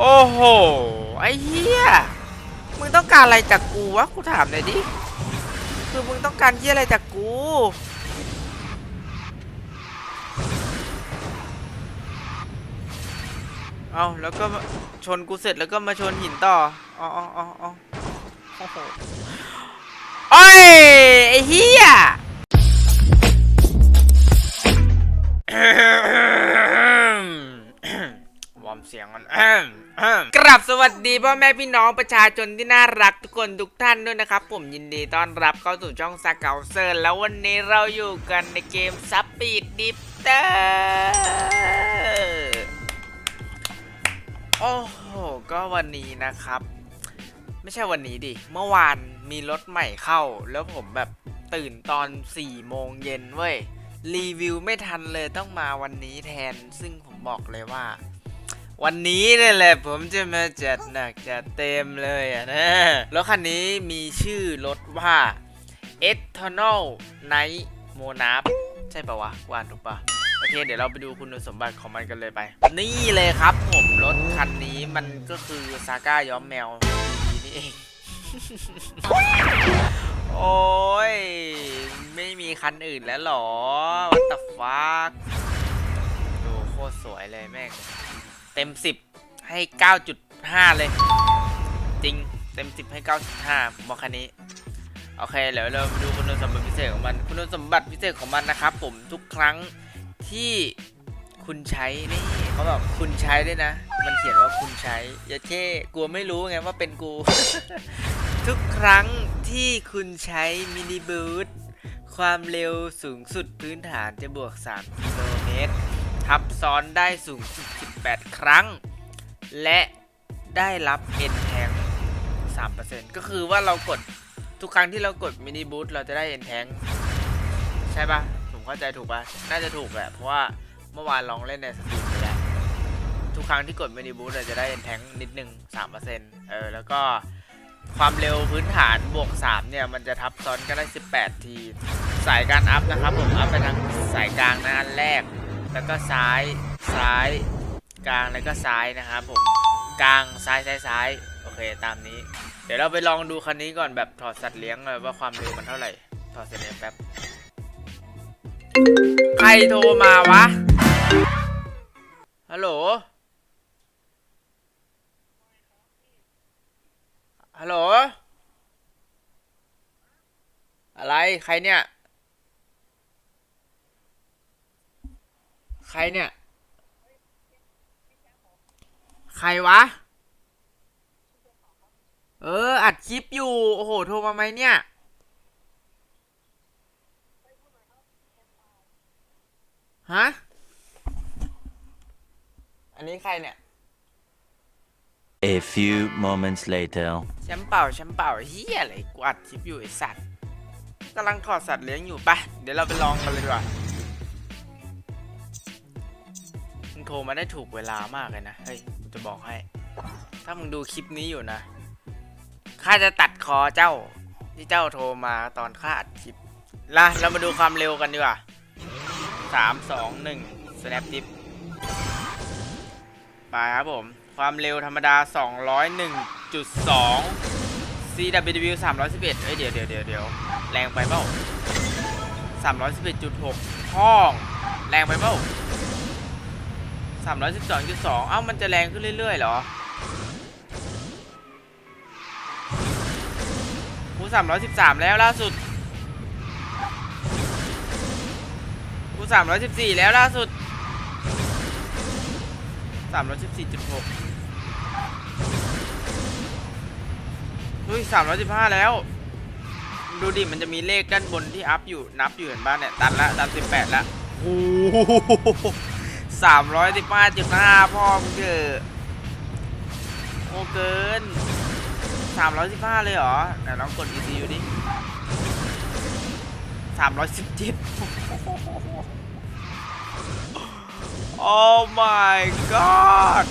โอ้โห ไอ้เหี้ย มึงต้องการอะไรจากกูวะ กูถามหน่อยดิ คือมึงต้องการเหี้ยอะไรจากกู เอาแล้วก็ชนกูเสร็จแล้วก็มาชนหินต่อ อ๋ออ๋ออ๋อโอ้โหโอ้ย ไอ้เหี้ย เสียงกันกราบสวัสดีพ่อแม่พี่น้องประชาชนที่น่ารักทุกคนทุกท่านด้วยนะครับ ผมยินดีต้อนรับเข้าสู่ช่องสเกลเซอร์แล้ววันนี้เราอยู่กันในเกมซับปีดดิฟเตอร์โอ้โหก็วันนี้นะครับ ไม่ใช่วันนี้ดิ เมื่อวานมีรถใหม่เข้า แล้วผมแบบตื่นตอน4โมงเย็นเว้ยรีวิวไม่ทันเลยต้องมาวันนี้แทน ซึ่งผมบอกเลยว่า วันนี้นี่แหละผมจะมาจัดหนักจัดเต็มเลยอะนะรถคันนี้มีชื่อรถว่า Eternal Night Monarch ใช่ปะวะวานถูกปะโอเค เดี๋ยวเราไปดูคุณสมบัติของมันกันเลยไป นี่เลยครับผมรถคันนี้มันก็คือซาก้าย้อมแมวดีนี่เอง โอ้ย ไม่มีคันอื่นแล้วหรอ What the fuck ดูโคตรสวยเลยแม่ง ต็ม 10 ให้ 9.5 เลย จริงเต็ม 10 ให้ 9.5ผมบอกคันนี้ โอเคเดี๋ยวเรามาดูคุณสมบัติพิเศษของมัน คุณสมบัติพิเศษของมันนะครับผมทุกครั้งที่คุณใช้นี่เขาบอกคุณใช้ด้วยนะ มันเขียนว่าคุณใช้อย่าเท่กลัวไม่รู้ไงว่าเป็นกู ทุกครั้งที่คุณใช้มินิบูทความเร็วสูงสุดพื้นฐานจะบวก 3 กิโลเมตรทับซ้อนได้สูงสุด 18 ครั้ง และได้รับ N แทง3%ก็คือว่าเรากดทุกครั้งที่เรากดมินิบูทเราจะได้ N แทงใช่ปะผมเข้าใจถูกปะน่าจะถูกแหละเพราะว่าเมื่อวานลองเล่นในสตรีมไปแล้วทุกครั้งที่กดมินิบูทเราจะได้ N แทงนิดนึง3%เออแล้วก็ความเร็วพื้นฐานบวก 3 เนี่ย มันจะทับซ้อนกันได้ 18 ที สายการอัพนะครับ ผมอัพไปทางสายกลางนะอันแรก แล้วก็ซ้ายซ้าย กลางแล้วก็ซ้ายนะครับผมกลางซ้ายซ้ายซ้ายโอเคตามนี้ เดี๋ยวเราไปลองดูคันนี้ก่อนแบบถอดสัตว์เลี้ยงเลยว่าความเร็วมันเท่าไหร่ถอดเสร็จแป๊บใครโทรมาวะฮัลโหลฮัลโหลอะไรใครเนี่ย ใครเนี่ย ใครวะ เออ อัดคลิปอยู่ โอ้โห โทรมาไหมเนี่ย ฮะ อันนี้ใครเนี่ย A few moments later. แชมป์เปล่าแชมป์เปล่าเฮียอะไรกูอัดคลิปอยู่ไอสัตว์กำลังถอดสัตว์เลี้ยงอยู่ปะเดี๋ยวเราไปลองกันเลยดีกว่า ทรมาได้ถูกเวลามากเลยนะ เฮ้ยจะบอกให้ ถ้ามึงดูคลิปนี้อยู่นะ ข้าจะตัดคอเจ้า ที่เจ้าโทรมาตอนข้าอัดคลิปละเรามาดูความเร็วกันดีกว่าสามสองหนึ่ง snap dip ไปครับผม ความเร็วธรรมดา 201.2 CWW 311 เอ้ยเดี๋ยวเดี๋ยวเดี๋ยวเดี๋ยวแรงไปเปล่า311.6ห้อง แรงไปเปล่า 312.2 เอ้ามันจะแรงขึ้นเรื่อย ๆ เหรอกู313 แล้วล่าสุดกู314 แล้วล่าสุด 314.6เฮ้ย315 แล้ว ดูดิ มันจะมีเลขด้านบนที่อัพอยู่นับอยู่เห็นบ้านเนี่ย ตันละตัน18ละโอ้ โห315.5พ่อมึงเถอะโอ้เกิน315เลยเหรอไหนลองกด ECU ดิ317โอ้ my god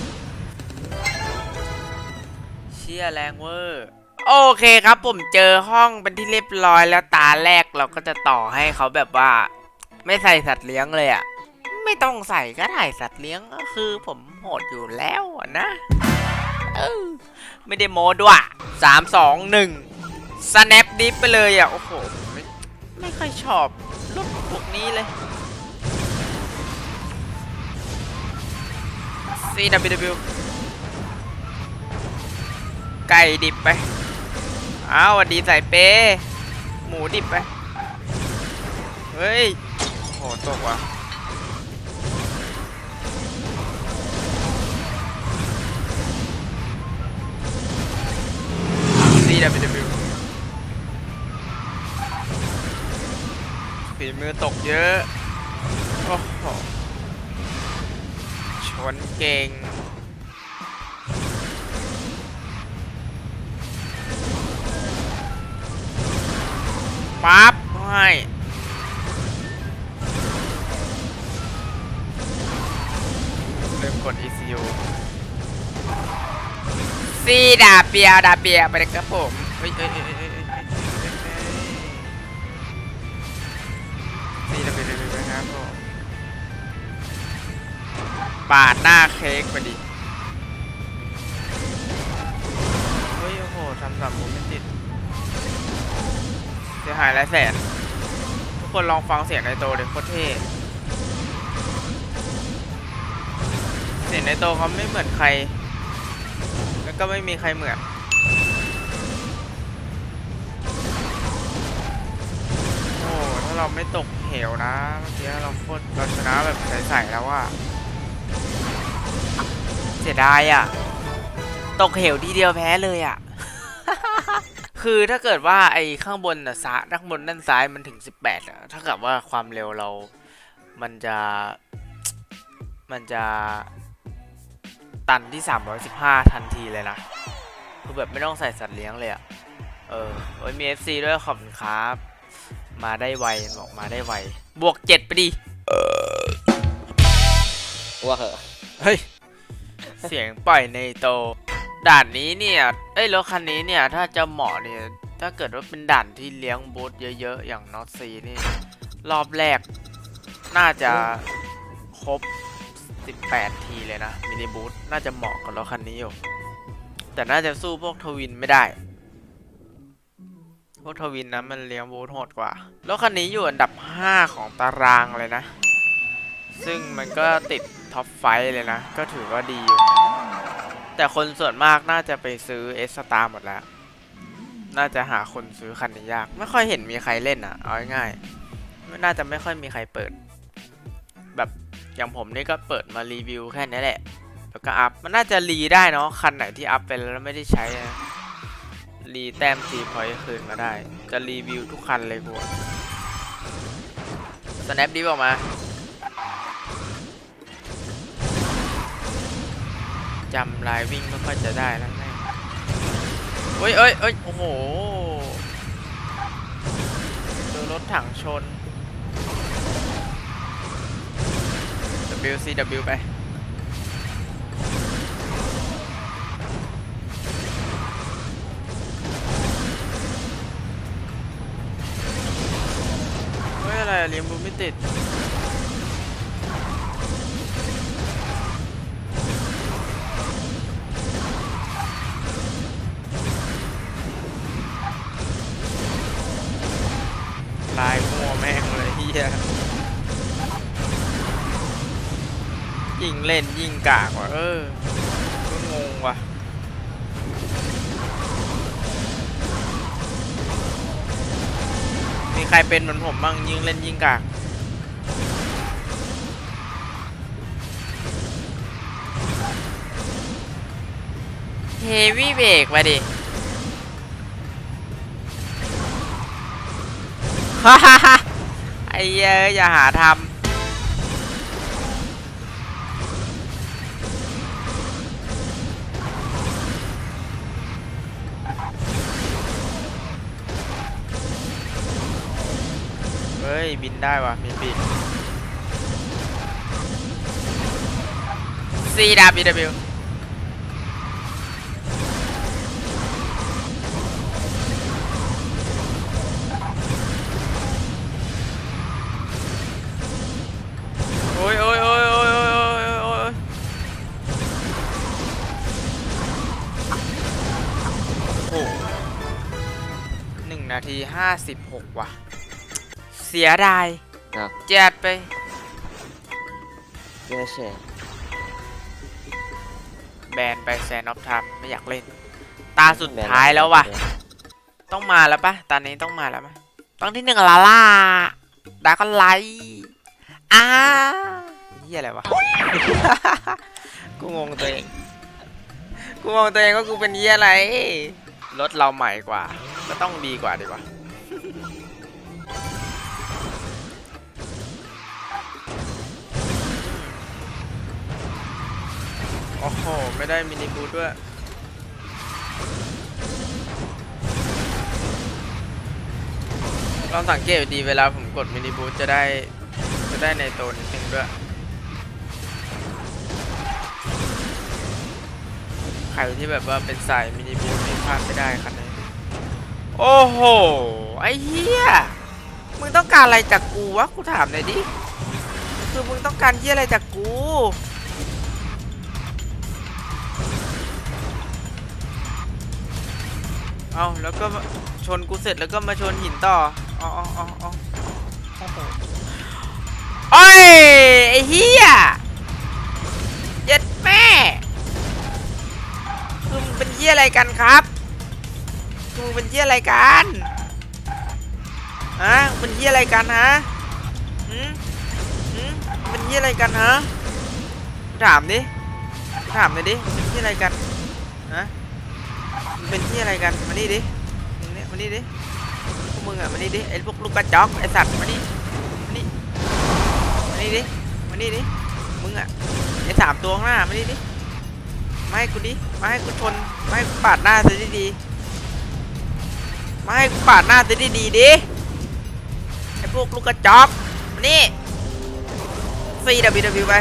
เชี่ยแรงเวอร์โอเคครับผมเจอห้องเป็นที่เรียบร้อยแล้วตาแรกเราก็จะต่อให้เขาแบบว่า ไม่ใส่สัตว์เลี้ยงเลยอะ่ะ ไม่ต้องใส่ก็ได้สัตว์เลี้ยงก็คือผมโหดอยู่แล้วนะเออไม่ได้โมด้วยสามสองหนึ่งสแนปดิฟไปเลยอะ โอ้โห ไม่ไม่ค่อยชอบรถพวกนี้เลย CWW ไก่ดิบไป อ้าวสวัสดีใส่เป้ หมูดิบไป เฮ้ย โหตกว่ะ CWW ฝีมือตกเยอะ โอ้โห ชนเก่ง ปั๊บให้ ซีดาเปียดาเปียไปเลยครับผมเฮ้ยเฮ้ยเฮ้ยเฮ้ยเฮ้ยเฮ้ยเฮ้ยซีดาเปียเปียนะครับผมปาดหน้าเค้กไปดิเฮ้ยโอ้โหทำสามผมไม่ติดเสียหายหลายแสนทุกคนลองฟังเสียงในโตเด็กโคตรเท่เสียงในโตเขาไม่เหมือนใคร ก็ไม่มีใครเหมือน โอ้ถ้าเราไม่ตกเหวนะ เมื่อกี้เราโคตรเราชนะแบบใสๆแล้วว่าเสียดายอะ ตกเหวทีเดียวแพ้เลยอะ คือถ้าเกิดว่าไอ้ข้างบนน่ะซ้ายข้างบนด้านซ้ายมันถึง 18อะถ้ากับว่าความเร็วเรา มันจะ มันจะ ตันที่ 315 ทันทีเลยนะ คือแบบไม่ต้องใส่สัตว์เลี้ยงเลยอะเออโอ้ยมี FC ด้วยขอบคุณครับ มาได้ไวบอกมาได้ไว บวก 7 ไปดิว่าเหอะเฮ้ย เสียงปล่อยในโต ด่านนี้เนี่ย เอ้ยรถคันนี้เนี่ย ถ้าจะเหมาะเนี่ย ถ้าเกิดว่าเป็นด่านที่เลี้ยงบูธเยอะๆ อย่างนอตซีนี่ รอบแรก น่าจะครบ 18 ทีเลยนะ มินิบูธน่าจะเหมาะกับรถคันนี้อยู่ แต่น่าจะสู้พวกทวินไม่ได้ พวกทวินนะมันเลี้ยงบูธโหดกว่า รถคันนี้อยู่อันดับ 5 ของตารางเลยนะ ซึ่งมันก็ติดท็อปไฟเลยนะ ก็ถือว่าดีอยู่ แต่คนส่วนมากน่าจะไปซื้อเอสตาหมดแล้ว น่าจะหาคนซื้อคันนี้ยาก ไม่ค่อยเห็นมีใครเล่นอะ เอาง่ายๆน่าจะไม่ค่อยมีใครเปิด แบบ อย่างผมนี่ก็เปิดมารีวิวแค่นี้แหละ แล้วก็อัพ มันน่าจะรีได้เนาะ คันไหนที่อัพไปแล้วไม่ได้ใช้อะรีแต้มทีพอยคืนมาได้ จะรีวิวทุกคันเลยกูสแนปดิฟออกมา จำลายวิ่งไม่ค่อยจะได้แล้วแม่เอ้ยเอ้ยเอ้ยโอ้โหโดนรถถังชน WCW ไป เฮ้ย อะไรอะเลี้ยงบูมไม่ติด ลายมัวแม่งเลยเฮีย ยิ่งเล่นยิ่งกากว่ะเอองงว่ะมีใครเป็นเหมือนผมบ้างยิ่งเล่นยิ่งกากเฮวี่เบรกมาดิฮ่าฮ่าฮ่าไอ้เหี้ยเอ้ยอย่าหาทำ ฮ้ย บินได้วะมีปีก CWW โอ้ยโอ้ยโอ้ยโอ้ยโอ้ยโอ้ยโอ้ยโหหนึ่งนาทีห้าสิบหกว่ะ เสียดายครับ แจ็ดไป เยอะเช่แบนไปแซนออฟไทม์ไม่อยากเล่น ตาสุดท้ายแล้วว่ะ ต้องมาแล้วปะตอนนี้ต้องมาแล้วปะต้องที่หนึ่งลาล่าดาก็ไลท์อ้าเฮียอะไรวะ กูงงตัวเอง กูงงตัวเองว่ากูเป็นเฮียอะไร รถเราใหม่กว่า ก็ต้องดีกว่าดีกว่า โอ้โห ไม่ได้มินิบูทด้วย ลองสังเกตดีเวลาผมกดมินิบูทจะได้ จะได้ในตัวนิดนึงด้วย ใครที่แบบว่าเป็นสายมินิบูทนี่พลาดไม่ได้คันนี้ โอ้โห ไอ้เหี้ย มึงต้องการอะไรจากกูวะ กูถามหน่อยดิ คือมึงต้องการเหี้ยอะไรจากกู เอาแล้วก็ชนกูเสร็จแล้วก็มาชนหินต่ออ๋ออ๋ออ๋อโอ้โหโอ้ยไอ้เหี้ยเย็ดแม่คือมึงเป็นเหี้ยอะไรกันครับคือมึงเป็นเหี้ยอะไรกันฮะเป็นเหี้ยอะไรกันฮะหืมหืมเป็นเหี้ยอะไรกันฮะถามดิถามหน่อยดิเป็นเหี้ยอะไรกัน เป็นที่อะไรกันมานี่ดิมึงเนี่ยมานี่ดิพวกมึงอะมานี่ดิไอ้พวกลูกกระจอกไอ้สัตว์มานี่มานี่มานี่ดิมานี่ดิมึงอะไอ้สามตัวข้างหน้ามานี่ดิมาให้กูดิมาให้กูชนมาให้กูปาดหน้าซะดีๆมาให้กูปาดหน้าซะดีๆดิไอ้พวกลูกกระจอกมานี่ CWW ไป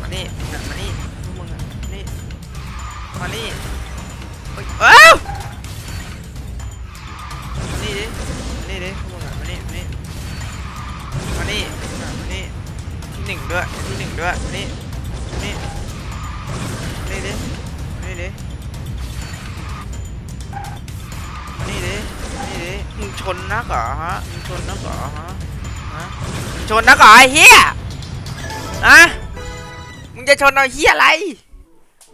มานี่มานี่พวกมึงอะมานี่มานี่ ด้วยที่หนึ่งด้วยมานี่มานี่มานี่ดิมานี่ดิมานี่ดิมานี่ดิ มึงชนนักเหรอฮะ มึงชนนักเหรอฮะฮะมึงชนนักเหรอไอ้เหี้ยฮะมึงจะชนเอาเหี้ยอะไร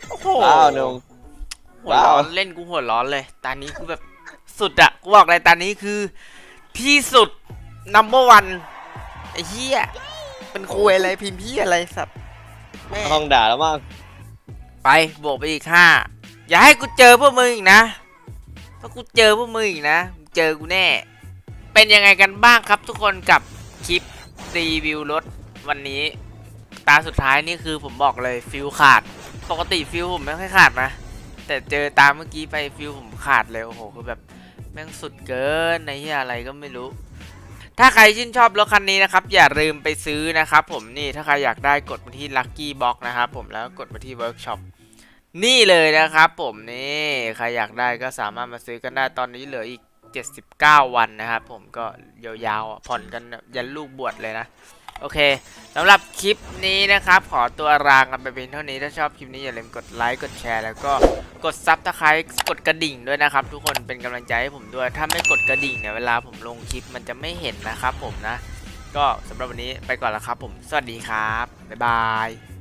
โอ้โหว้าวหนุ่ม หัวร้อนเล่นกูหัวร้อนเลย ตอนนี้คือแบบสุดอะกูบอกเลยตอนนี้คือ ที่สุด number one ไอ้เหี้ย เป็นคุยอะไรพิมพ์พี่อะไรสัตว์แม่ห้องด่าแล้วมั้งไปบวกไปอีกห้าอย่าให้กูเจอพวกมึงอีกนะถ้ากูเจอพวกมึงอีกนะมึงเจอกูแน่ เป็นยังไงกันบ้างครับทุกคนกับคลิปรีวิวรถวันนี้ ตาสุดท้ายนี่คือผมบอกเลยฟิลขาด ปกติฟิลผมไม่ค่อยขาดนะ แต่เจอตามเมื่อกี้ไปฟิลผมขาดเลยโอ้โหคือแบบแม่งสุดเกินในที่อะไรก็ไม่รู้ ถ้าใครชื่นชอบรถคันนี้นะครับ อย่าลืมไปซื้อนะครับผมนี่ถ้าใครอยากได้กดมาที่ Lucky Box นะครับผมแล้วกดมาที่ Workshop นี่เลยนะครับผมนี่ใครอยากได้ก็สามารถมาซื้อกันได้ตอนนี้เหลืออีก 79 วันนะครับผมก็ยาวๆผ่อนกันยันลูกบวชเลยนะ โอเคสำหรับคลิปนี้นะครับ ขอตัวลากันไปเพียงเท่านี้ถ้าชอบคลิปนี้อย่าลืมกดไลค์กดแชร์แล้วก็กดซับสไครต์กดกระดิ่งด้วยนะครับ ทุกคนเป็นกำลังใจให้ผมด้วย ถ้าไม่กดกระดิ่งเนี่ยเวลาผมลงคลิปมันจะไม่เห็นนะครับผมนะ ก็สำหรับวันนี้ไปก่อนแล้วครับผม สวัสดีครับบ๊ายบาย